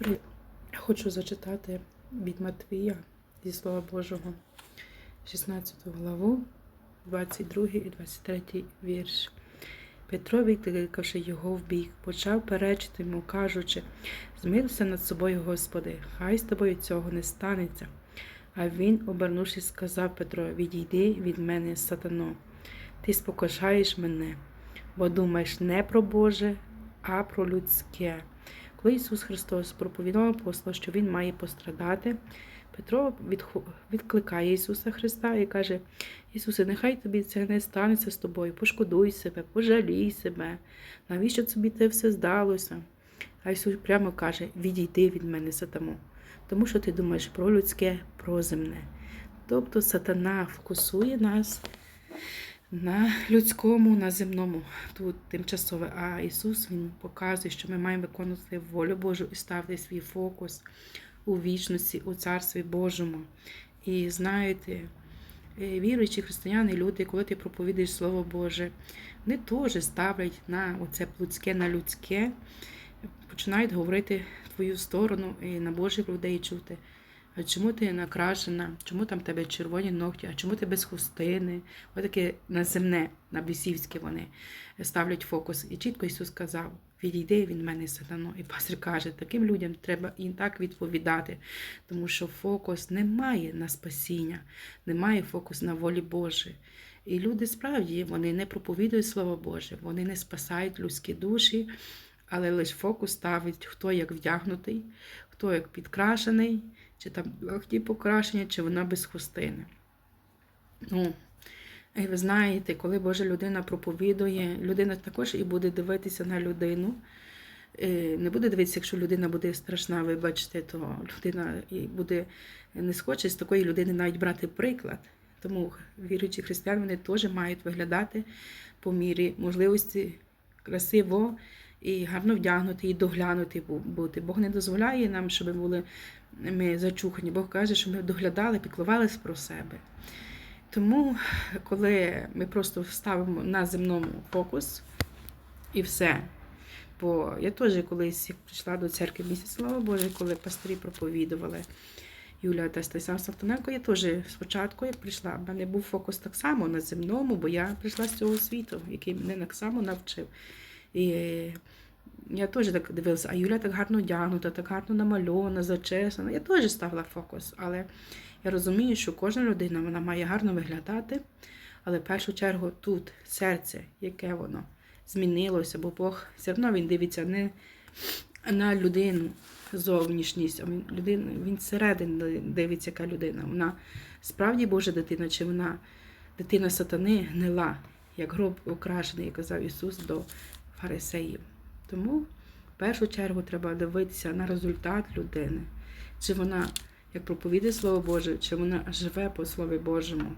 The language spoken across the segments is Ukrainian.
При... Хочу зачитати від Матвія зі Слова Божого, 16 главу, 22 і 23 вірш. Петро, відкликавши його в бік, почав перечити йому, кажучи, змилився над собою, Господи, хай з тобою цього не станеться. А він, обернувшись, сказав Петро, відійди від мене, сатано, ти спокушаєш мене, бо думаєш не про Боже, а про людське. Коли Ісус Христос проповідав апостолу, що Він має пострадати, Петро відкликає Ісуса Христа і каже: Ісусе, нехай тобі це не станеться з тобою, пошкодуй себе, пожалій себе, навіщо тобі це все здалося? А Ісус прямо каже: відійди від мене, сатану, тому що ти думаєш про людське, про земне. Тобто сатана фокусує нас на людському, на земному, тут тимчасове. А Ісус Він показує, що ми маємо виконувати волю Божу і ставити свій фокус у вічності, у Царстві Божому. І знаєте, е, віруючі християни, люди, коли ти проповідуєш Слово Боже, вони теж ставлять на оце людське, на людське, починають говорити твою сторону і на Божих людей чути. А чому ти накрашена? Чому там в тебе червоні ногті? А чому ти без хустини? Отаке на земне, на бісівське вони ставлять фокус. І чітко Ісус сказав: відійди від мене, сатано. І пастор каже, таким людям треба і так відповідати, тому що фокус не має на спасіння, немає фокус на волі Божій. І люди справді вони не проповідують Слово Боже, вони не спасають людські душі, але лише фокус ставить, хто як вдягнутий, хто як підкрашений, чи там легкі покрашення, чи вона без хустини. Ну, і ви знаєте, коли Божа людина проповідує, людина також і буде дивитися на людину. Е, Не буде дивитися, якщо людина буде страшна, вибачте, то людина буде не схоче з такої людини навіть брати приклад. Тому віруючі християни вони теж мають виглядати по мірі можливості красиво і гарно вдягнути, і доглянути бути. Бог не дозволяє нам, щоб ми були ми зачухані. Бог каже, що ми доглядали, піклувалися про себе. Тому, коли ми просто ставимо на земному фокус і все. Бо я теж колись прийшла до церкви місяць, слава Боже, коли пастирі проповідували Юлія та Стасян Савтоненко, я теж спочатку, як прийшла, в мене був фокус так само на земному, бо я прийшла з цього світу, який мене так само навчив. І я теж так дивилася, а Юля так гарно одягнута, так гарно намальована, зачесана. Я теж ставила фокус, але я розумію, що кожна людина вона має гарно виглядати, але в першу чергу тут серце, яке воно змінилося, бо Бог все одно він дивиться не на людину зовнішність, а він людина, він зсередини дивиться, яка людина. Вона справді Божа дитина, чи вона дитина сатани гнила, як гроб украшений, як казав Ісус до фарисеїв. Тому в першу чергу треба дивитися на результат людини, чи вона як проповідає Слово Боже, чи вона живе по Слові Божому.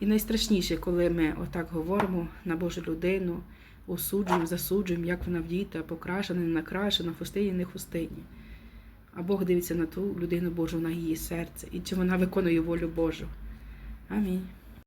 І найстрашніше, коли ми отак говоримо на Божу людину, осуджуємо, засуджуємо, як вона вдіта, покрашена, не накрашена, хустині, не хустині. А Бог дивиться на ту людину Божу, на її серце, і чи вона виконує волю Божу. Амінь.